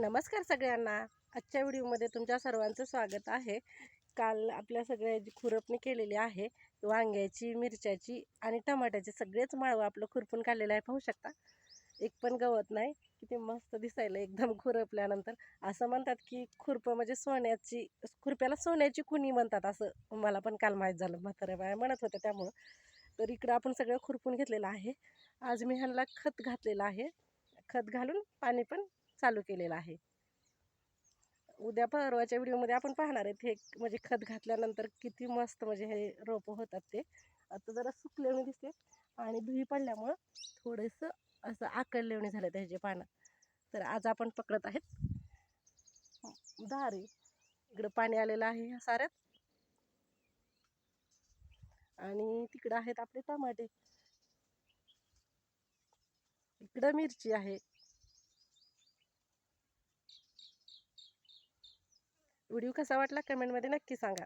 नमस्कार सगळ्यांना. आजच्या व्हिडिओमध्ये तुमच्या सर्वांचं स्वागत आहे. काल आपल्या सगळ्याची खुरपणी केलेली आहे वांग्याची मिरच्याची आणि टमाट्याची सगळेच माळवं आपलं खुरपून काढलेलं आहे पाहू शकता. एक पण गवत नाही. किती मस्त दिसायला एकदम खुरपल्यानंतर. असं म्हणतात की खुरपं म्हणजे सोन्याची खुरप्याला सोन्याची कुणी म्हणतात असं मला पण काल माहीत झालं. म्हाताऱ्या बाया म्हणत होत्या त्यामुळं. तर इकडं आपण सगळं खुरपून घेतलेलं आहे. आज मी ह्यांना खत घातलेलं आहे. खत घालून पाणी पण चालू केलेलं आहे. उद्या परवाच्या व्हिडिओमध्ये आपण पाहणार आहेत हे म्हणजे खत घातल्यानंतर किती मस्त म्हणजे हे रोपं होतात ते. आता जरा सुकलेवणी दिसते आणि धुई पडल्यामुळं थोडंसं असं आकडलेवणी झालं त्याचे पानं. तर आज आपण पकडत आहेत. दारे इकडं पाणी आलेलं आहे ह्या साऱ्यात. आणि तिकडं आहेत आपले टमाटे. इकडं मिरची आहे. व्हिडिओ कसा वाटला कमेंटमध्ये नक्की सांगा.